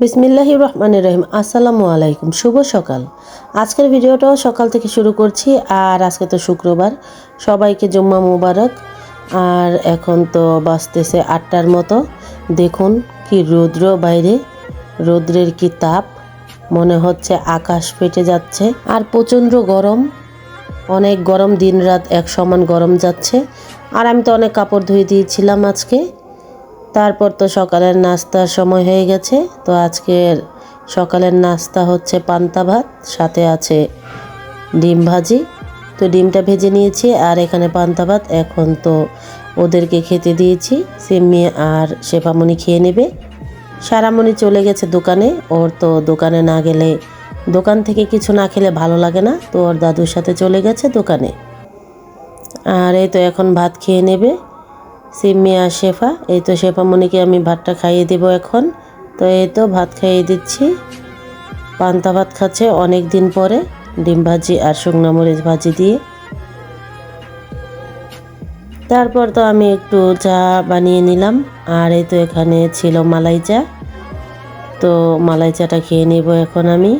বিসমিল্লাহি রহমানের রহিম আসসালামু আলাইকুম, শুভ সকাল। আজকের ভিডিওটাও সকাল থেকে শুরু করছি, আর আজকে তো শুক্রবার। সবাইকে জুম্মা মুবারক। আর এখন তো বাজতেছে আটটার মতো। দেখুন কি রৌদ্র বাইরে, রৌদ্রের কি তাপ। মনে হচ্ছে আকাশ ফেটে যাচ্ছে। আর প্রচণ্ড গরম। অনেক গরম দিন রাত এক সমান গরম যাচ্ছে। আর আমি তো অনেক কাপড় ধুয়ে দিয়েছিলাম আজকে। তারপর তো সকালের নাস্তার সময় হয়ে গেছে, তো আজকের সকালের নাস্তা হচ্ছে পান্তা ভাত, সাথে আছে ডিম ভাজি। তো ডিমটা ভেজে নিয়েছি আর এখানে পান্তা ভাত, এখন তো ওদেরকে খেতে দিয়েছি, সিম্মি আর শেফামণি খেয়ে নেবে। সারামণি চলে গেছে দোকানে, ওর তো দোকানে না গেলে, দোকান থেকে কিছু না খেলে ভালো লাগে না, তো ওর দাদুর সাথে চলে গেছে দোকানে। আর এই তো এখন ভাত খেয়ে নেবে। সিম্মি আর শেফা, এই তো শেফামণিকে আমি ভাতটা খাইয়ে দেব এখন। তো এই তো ভাত খাইয়ে দিচ্ছি। পান্তা ভাত খাচ্ছে অনেক দিন পরে, ডিম ভাজি আর শুকনো মরিচ ভাজি দিয়ে। তারপর তো আমি একটু চা বানিয়ে নিলাম, আর এই তো এখানে ছিল মালাই চা। তো মালাই চাটা খেয়ে নেব এখন আমি।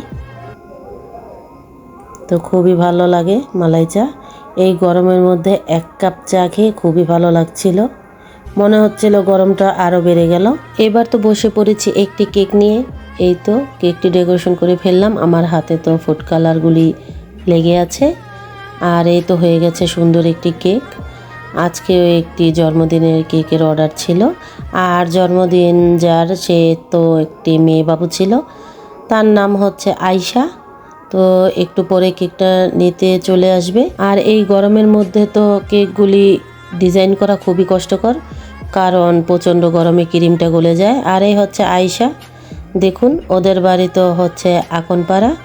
তো খুবই ভালো লাগে মালাই চা। এই গরমের মধ্যে এক কাপ চা খেয়ে খুবই ভালো লাগছিল। মনে হচ্ছিল গরমটা আরও বেড়ে গেল। এবার তো বসে পড়েছি একটি কেক নিয়ে। এই তো কেকটি ডেকোরেশন করে ফেললাম। আমার হাতে তো ফুড কালারগুলি লেগে আছে। আর এই তো হয়ে গেছে সুন্দর একটি কেক। আজকেও একটি জন্মদিনের কেকের অর্ডার ছিল। আর জন্মদিন যার, সে তো একটি মেয়ে বাবু ছিল। তার নাম হচ্ছে আয়শা। তো একটু পরে কেকটা নিতে চলে আসবে। আর এই গরমের মধ্যে তো কেকগুলি ডিজাইন করা খুবই কষ্টকর। কারণ প্রচণ্ড গরমে ক্রিমটা গলে যায়। আর এই হচ্ছে আয়শা। দেখুন, ওদের বাড়ি তো হচ্ছে আকনপাড়া।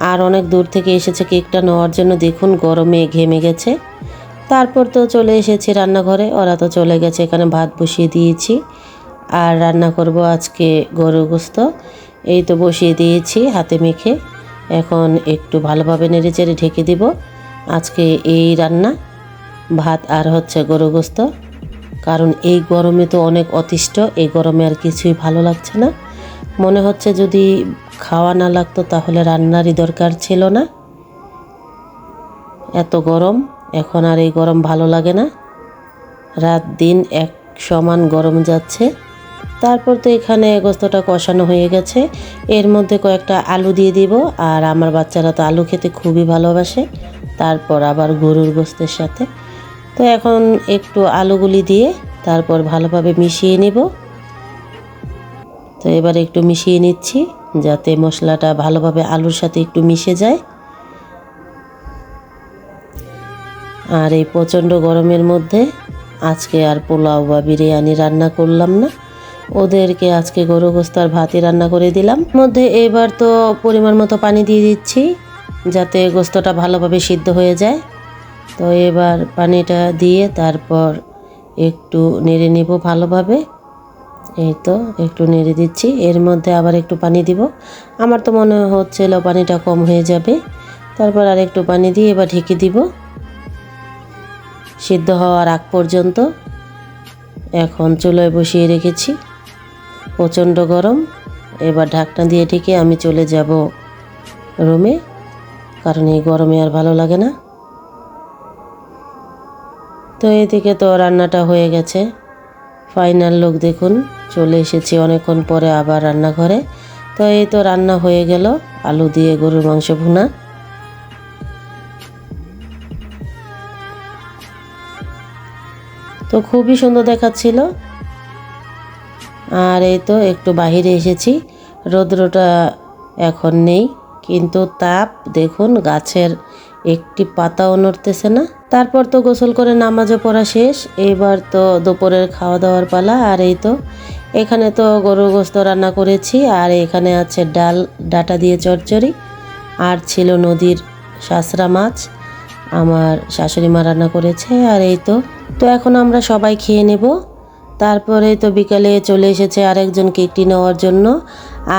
আর অনেক দূর থেকে এসেছে কেকটা নেওয়ার জন্য। দেখুন, গরমে ঘেমে গেছে। তারপর তো চলে এসেছি রান্নাঘরে। ওরা তো চলে গেছে, এখানে ভাত বসিয়ে দিয়েছি। আর রান্না করব আজকে গরু গোস্ত। এই তো বসিয়ে দিয়েছি হাতে মেখে। এখন একটু ভালোভাবে নেড়ে চেড়ে ঢেকে দিব। আজকে এই রান্না। ভাত আর হচ্ছে গরু গোস্ত। কারণ এই গরমে তো অনেক অতিষ্ঠ, এই গরমে আর কিছুই ভালো লাগছে না। মনে হচ্ছে যদি খাওয়া না লাগতো তাহলে রান্নারই দরকার ছিল না। এত গরম, এখন আর এই গরম ভালো লাগে না। রাত দিন এক সমান গরম যাচ্ছে। তারপর তো এখানে গোস্তটা কষানো হয়ে গেছে। এর মধ্যে কয়েকটা আলু দিয়ে দিব, আর আমার বাচ্চারা তো আলু খেতে খুবই ভালোবাসে। তারপর আবার গরুর গোস্তের সাথে। তো এখন একটু আলুগুলি দিয়ে তারপর ভালোভাবে মিশিয়ে নিব। তো এবার একটু মিশিয়ে নিচ্ছি যাতে মশলাটা ভালোভাবে আলুর সাথে একটু মিশে যায়। আর এই প্রচণ্ড গরমের মধ্যে আজকে আর পোলাও বা বিরিয়ানি রান্না করলাম না। ওদেরকে আজকে গরু গোস্তার ভাতই রান্না করে দিলাম। মধ্যে এবার তো পরিমাণ মতো পানি দিয়ে দিচ্ছি যাতে গোস্তটা ভালোভাবে সিদ্ধ হয়ে যায়। তো এবার পানিটা দিয়ে তারপর একটু নেড়ে নিব ভালোভাবে। এই তো, একটু নেড়ে দিচ্ছি। এর মধ্যে আবার একটু পানি দিব। আমার তো মনে হচ্ছিল পানিটা কম হয়ে যাবে। তারপর আর একটু পানি দিয়ে এবার ঢেকে দিব। সিদ্ধ হওয়ার আগ পর্যন্ত। এখন চুলোয় বসিয়ে রেখেছি। প্রচণ্ড গরম। এবার ঢাকনা দিয়ে ঢেকে আমি চলে যাব রুমে, কারণ এই গরমে আর ভালো লাগে না। তো এদিকে তো রান্নাটা হয়ে গেছে। ফাইনাল লোক দেখুন, চলে এসেছি অনেকক্ষণ পরে আবার রান্নাঘরে। তো এই তো রান্না হয়ে গেল, আলু দিয়ে গরুর মাংস ভুনা। তো খুবই সুন্দর দেখাচ্ছিল। আর এই তো একটু বাহিরে এসেছি, রৌদ্রটা এখন নেই, কিন্তু তাপ দেখুন, গাছের একটি পাতাও নড়তেছে না। তারপর তো গোসল করে নামাজও পড়া শেষ, এবার তো দুপুরের খাওয়া দাওয়ার পালা, আর এই তো। এখানে তো গরু গোস্ত রান্না করেছি, আর এখানে আছে ডাল, ডাটা দিয়ে চচ্চড়ি, আর ছিল নদীর শাসরা মাছ। আমার শাশুড়ি মা রান্না করেছে, আর এই তো। তো এখন আমরা সবাই খেয়ে নেব। তারপরে তো বিকালে চলে এসেছে আরেকজন কেকটি নেওয়ার জন্য,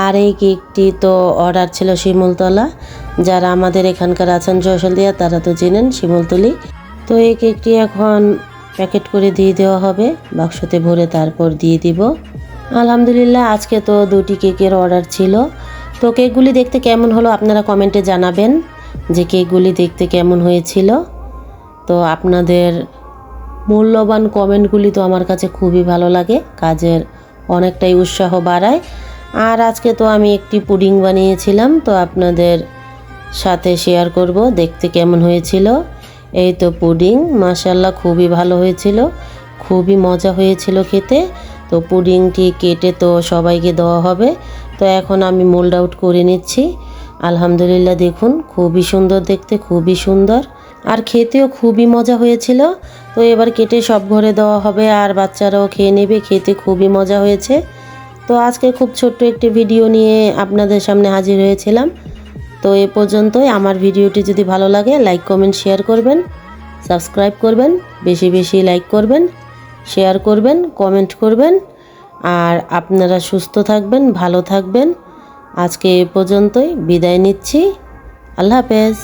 আর এই কেকটি তো অর্ডার ছিল শিমুলতলা। যারা আমাদের এখানকার আছেন জয়সলদিয়া, তারা তো চেনেন শিমুলতলি। তো এই কেকটি এখন প্যাকেট করে দিয়ে দেওয়া হবে। বাক্সতে ভরে তারপর দিয়ে দিব। আলহামদুলিল্লাহ, আজকে তো দুটি কেকের অর্ডার ছিল। তো কেকগুলি দেখতে কেমন হলো আপনারা কমেন্টে জানাবেন যে কেকগুলি দেখতে কেমন হয়েছিল। তো আপনাদের মূল্যবান কমেন্টগুলি তো আমার কাছে খুবই ভালো লাগে, কাজের অনেকটাই উৎসাহ বাড়ায়। আর আজকে তো আমি একটি পুডিং বানিয়েছিলাম, তো আপনাদের সাথে শেয়ার করব, দেখতে কেমন হয়েছিল। এই তো পুডিং মাসাল্লাহ খুবই ভালো হয়েছিল, খুবই মজা হয়েছিল খেতে। তো পুডিংটি কেটে তো সবাইকে দেওয়া হবে। তো এখন আমি মোল্ড আউট করে নিচ্ছি। আলহামদুলিল্লাহ দেখুন, খুবই সুন্দর দেখতে, খুবই সুন্দর। আর খেতেও খুবই মজা হয়েছিল। তো এবার কেটে সব ঘরে দেওয়া হবে, আর বাচ্চারাও খেয়ে নেবে, খেতে খুবই মজা হয়েছে। তো আজকে খুব ছোট্ট একটি ভিডিও নিয়ে আপনাদের সামনে হাজির হয়েছিলাম। তো এ পর্যন্তই। আমার ভিডিওটি যদি ভালো লাগে লাইক কমেন্ট শেয়ার করবেন সাবস্ক্রাইব করবেন, বেশি বেশি লাইক করবেন শেয়ার করবেন কমেন্ট করবেন। আর আপনারা সুস্থ থাকবেন, ভালো থাকবেন। আজকে এ পর্যন্তই। বিদায় নিচ্ছি। আল্লাহ হাফেজ।